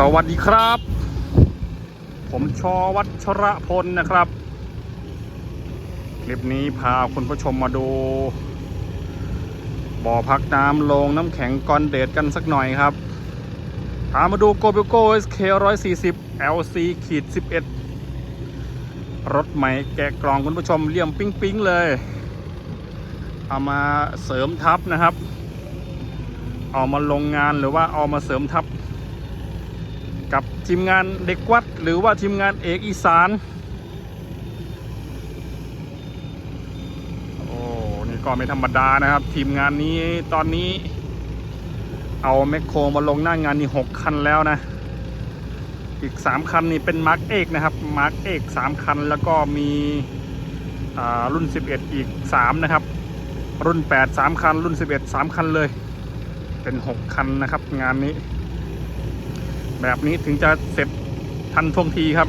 สวัสดีครับ ผมชอวัชระพลนะครับ คลิปนี้พาคุณผู้ชมมาดู บ่อพักน้ำลงน้ำแข็งกอนเดตกันสักหน่อยครับพามาดูโกเบโก้ SK 140 LC ขีด11 รถใหม่แกะกล่องคุณผู้ชมเลี่ยมปิ๊งปิ๊งเลย เอามาเสริมทับนะครับ เอามาลงงานหรือว่าเอามาเสริมทับ ทีมงานเด็กวัด หรือว่าทีมงานเอกอีสาน โอ้ นี่ก็ไม่ธรรมดานะครับ ทีมงานนี้ตอนนี้ เอาแมคโครมาลงหน้างานนี่หกคันแล้วนะ อีกสามคันนี่เป็นมาร์กเอกนะครับ มาร์กเอกสามคันแล้วก็มีรุ่น 11 อีก 3 นะครับ รุ่น 8 3 คัน รุ่น 11 3 คันเลย เป็น 6 คันนะครับงานนี้ แบบนี้ถึงจะเสร็จทันท่วงทีครับ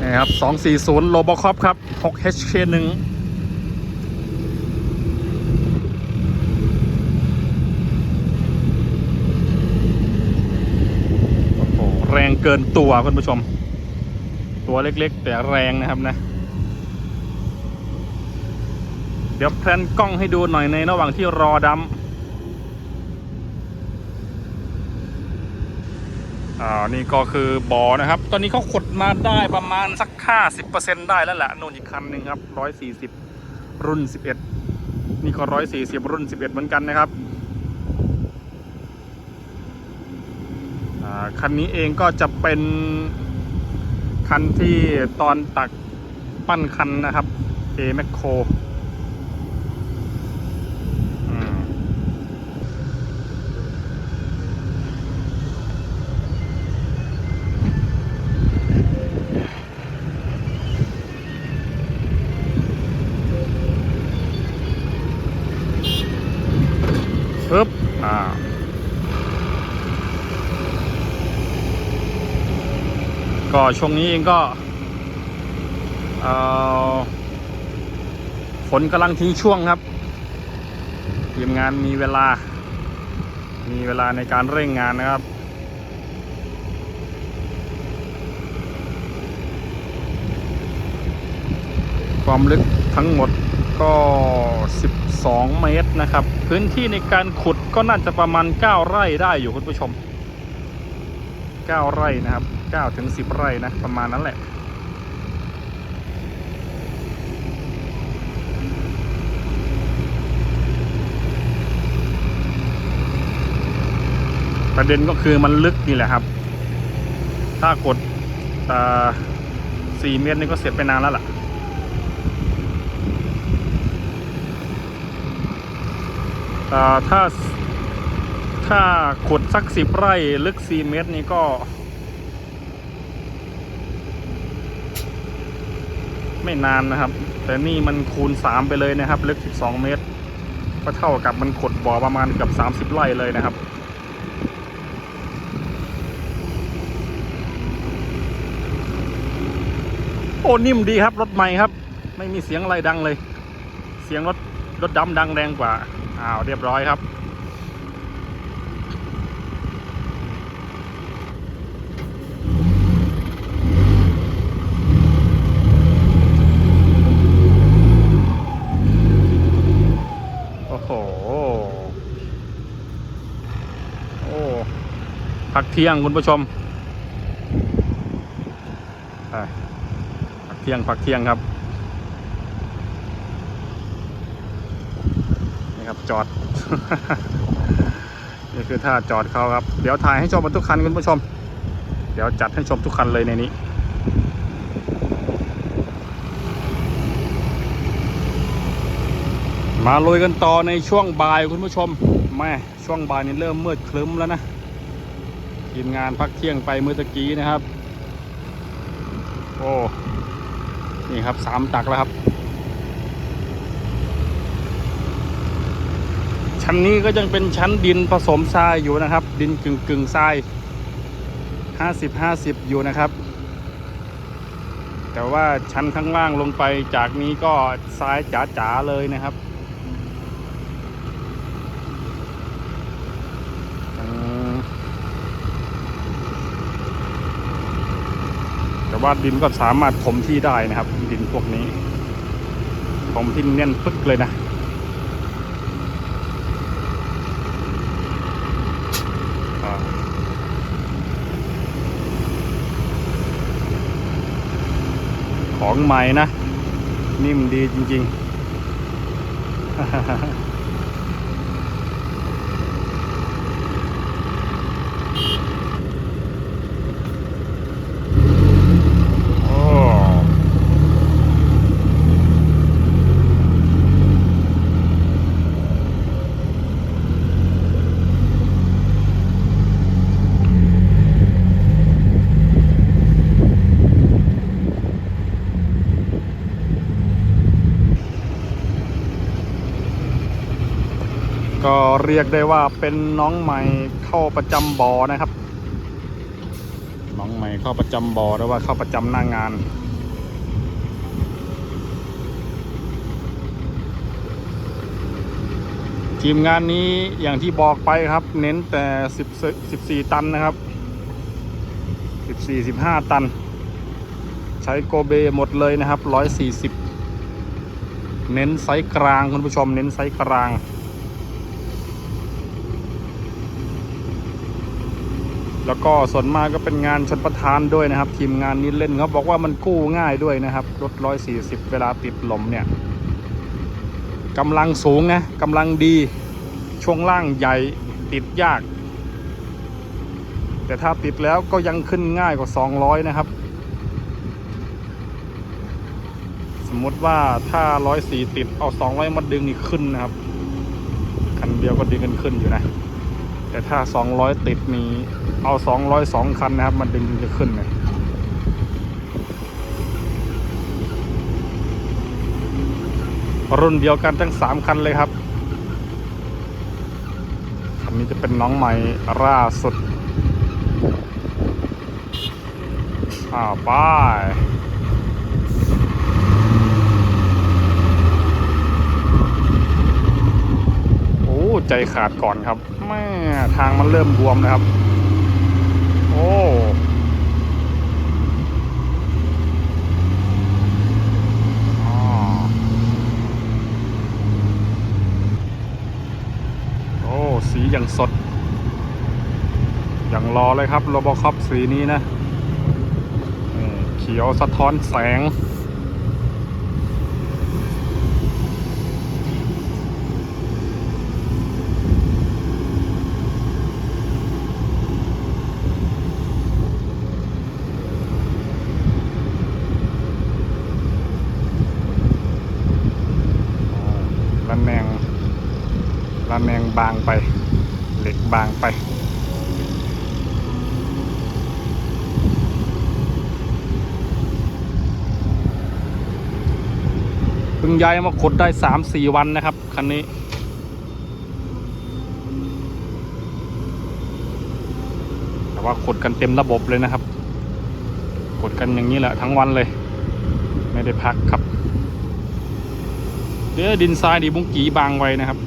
นี่ครับ 240 โลบอคอปครับ 6HK1 โอ้โหแรงเกินตัวคุณผู้ชม ตัวเล็กๆ แต่แรงนะครับนะ เดี๋ยวแพลนกล้องให้ดูหน่อยในระหว่างที่รอดำอ่านี่ก็คือบ่อนะครับ ตอนนี้เขาขุดมาได้ประมาณสักห้าสิบเปอร์เซ็นได้แล้วแหละนู่นอีกคันหนึ่งครับร้อยสี่สิบรุ่นสิบเอ็ดนี่ก็ร้อยสี่สิบรุ่นสิบเอ็ดเหมือนกันนะครับคันนี้เองก็จะเป็นคันที่ตอนตักปั้นคันนะครับ A แมคโค ปึ๊บอ่าก็ช่วงนี้เองก็ฝนกำลังทิ้งช่วงครับทีมงานมีเวลา มีเวลาในการเร่งงานนะครับ ความลึกทั้งหมด ก็ 12 เมตรนะครับ พื้นที่ในการขุดก็น่าจะประมาณ 9 ไร่ได้อยู่คุณผู้ชม 9 ไร่นะครับ9ถึง10 ไร่นะประมาณนั้นแหละประเด็นก็คือมันลึกนี่แหละครับ ถ้ากดสี่เมตรนี่ก็เสร็จไปนานแล้วล่ะ เอ่อ ถ้าถ้าขุดสักสิบไร่ลึกสี่เมตรนี่ก็ ไม่นานนะครับ แต่นี่มันคูณสามไปเลยนะครับ ลึกสิบสองเมตร ก็เท่ากับมันขุดบ่อประมาณเกือบสามสิบไร่เลยนะครับโอ้นิ่มดีครับ รถใหม่ครับ ไม่มีเสียงอะไรดังเลย เสียงรถรถดำดังแรงกว่า อ้าวเรียบร้อยครับ โอ้โห โอ้พักเที่ยงคุณผู้ชมพักเที่ยงพักเที่ยงครับ นี่ครับ จอด นี่คือท่าจอดเขาครับ เดี๋ยวถ่ายให้ชมกันทุกคันคุณผู้ชม เดี๋ยวจัดให้ชมทุกคันเลยในนี้มาลุยกันต่อในช่วงบ่ายคุณผู้ชมแม่ช่วงบ่ายนี้เริ่มมืดคลึ้มแล้วนะทีมงานพักเที่ยงไปเมื่อตะกี้นะครับ โอ้นี่ครับสามตักแล้วครับ ชั้นนี้ก็ยังเป็นชั้นดินผสมทรายอยู่นะครับ ดินกึ่งกึ่งทรายห้าสิบห้าสิบอยู่นะครับ แต่ว่าชั้นข้างล่างลงไปจากนี้ก็ซ้ายจ๋าๆเลยนะครับแต่ว่าดินก็สามารถถมที่ได้นะครับ ดินพวกนี้ถมที่แน่นปึ๊กเลยนะ ของใหม่นะ นิ่มดีจริง ๆ โอ้ ก็เรียกได้ว่าเป็นน้องใหม่เข้าประจำบอนะครับ น้องใหม่เข้าประจำบอหรือว่าเข้าประจำหน้างงานทีมงานนี้อย่างที่บอกไปครับ เน้นแต่10 14 ตันนะครับ 14 15 ตัน ใช้โกเบหมดเลยนะครับ 140 เน้นไซส์กลางคุณผู้ชมเน้นไซส์กลาง แล้วก็ส่วนมากก็เป็นงานชนประทานด้วยนะครับ ทีมงานนี้เล่นเขาบอกว่ามันกู้ง่ายด้วยนะครับรถ140เวลาติดลมเนี่ยกำลังสูงนะกำลังดีช่วงล่างใหญ่ติดยาก แต่ถ้าติดแล้วก็ยังขึ้นง่ายกว่า 200 นะครับ สมมติว่าถ้า 104 ติดเอา 200 มาดึงนี่ขึ้นนะครับ คันเดียวก็ดึงกันขึ้นอยู่นะ แต่ถ้า 200 ติดนี้เอา 202 คันนะครับ มันดึงจะขึ้นเลยรุ่นเดียวกันทั้ง 3 คันเลยครับ คันนี้จะเป็นน้องใหม่ล่าสุดอ่าไป้ายโอ้ ใจขาดก่อนครับ แม่ทางมันเริ่มบวมนะครับโอ้อ๋อโอ้สีอย่างสด อย่างรอเลยครับโรบอคอปสีนี้นะเขียวสะท้อนแสง ระแนงระแนง บางไป เหล็กบางไป เพิ่งย้ายมาขุดได้สามสี่วันนะครับ คันนี้แต่ว่าขุดกันเต็มระบบเลยนะครับขุดกันอย่างนี้แหละทั้งวันเลย ไม่ได้พักครับเดี๋ยวดินทรายดีบุ้งกีบางไว้นะครับ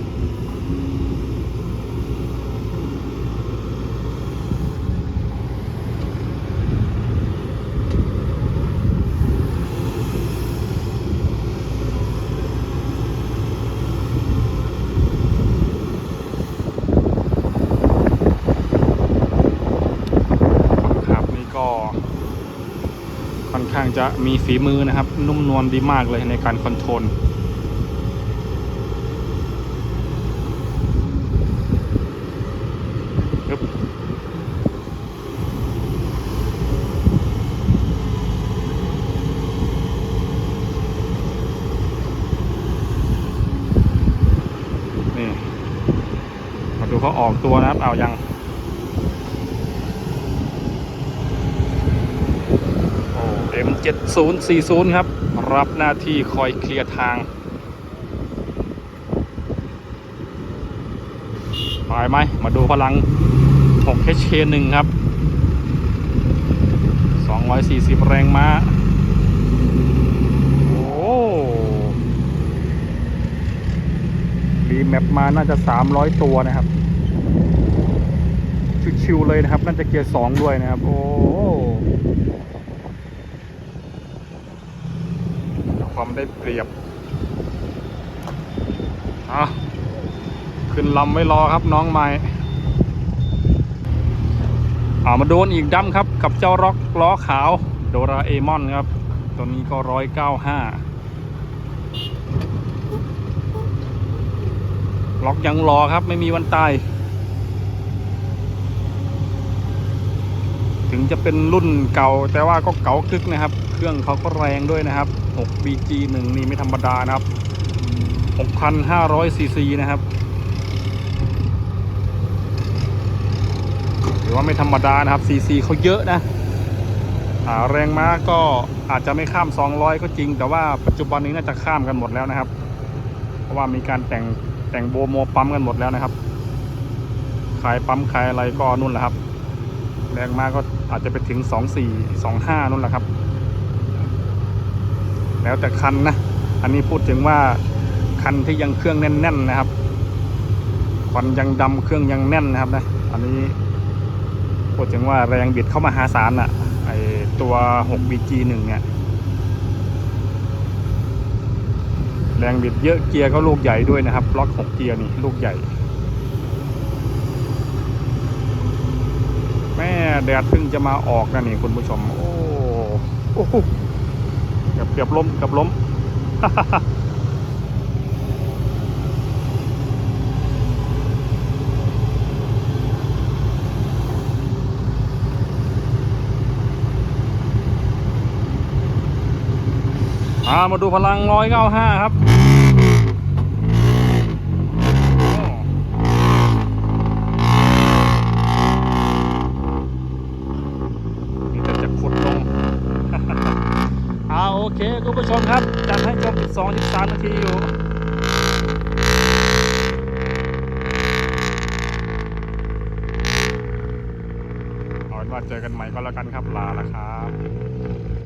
นี่ก็ ค่อนข้าง จะมีฝีมือนะครับ นุ่มนวลดีมากเลยในการคอนโทรลนี่มาดูเขาออกตัวนะครับ เอายัง 7040 ครับ รับหน้าที่คอยเคลียร์ทางไปไหม มาดูพลัง 6 HK1 ครับ 240 แรงมาโอ้รีแมปมาน่าจะ 300 ตัวนะครับชิวๆเลยนะครับ น่าจะเกียร์ 2 ด้วยนะครับ โอ้ ความได้เปรียบอะขึ้นลำไว้รอครับน้องใหม่อามาโดนอีกดั้มครับ กับเจ้าร็อกล้อขาวโดราเอมอนครับ ตัวนี้ก็ร้อยเก้าห้าล็อกยังรอครับไม่มีวันตาย ถึงจะเป็นรุ่นเก่าแต่ว่าก็เก่าคึกนะครับ เครื่องเขาก็แรงด้วยนะครับ 6 BG1 นี่ไม่ธรรมดานะครับ 6,500ซีซีนะครับหรือว่าไม่ธรรมดานะครับซีซีเขาเยอะนะอ่าแรงม้าก็อาจจะไม่ข้าม 200 ก็จริง แต่ว่าปัจจุบันนี้น่าจะข้ามกันหมดแล้วนะครับ เพราะว่ามีการแต่งแต่งโบโมปั๊มกันหมดแล้วนะครับ ขายปั๊มขายอะไรก็นู่นแหละครับ แรงมากก็อาจจะไปถึง 2 4 2 5นู่นแหละครับ แล้วแต่คันนะ อันนี้พูดถึงว่าคันที่ยังเครื่องแน่น ๆ นะครับควันยังดำเครื่องยังแน่นนะครับนะ อันนี้พูดถึงว่าแรงบิดเข้ามาหาศาลอะไอตัว 6 BG1 เนี่ย แรงบิดเยอะเกียร์ก็ลูกใหญ่ด้วยนะครับล็อก6เกียร์นี่ลูกใหญ่ แม่แดดเพิ่งจะมาออกนะนี่คุณผู้ชม โอ้โอ้โห เกือบเกือบล้มเกือบล้มอ่ามาดูพลังร้อยเก้าห้าครับนี่ก็จะขุดลง อ่าโอเคุณผู้ชมครับจัดให้ชม12 13นาทีอยู่เอาเป็นว่าเจอกันใหม่ก็แล้วกันครับลาละครับ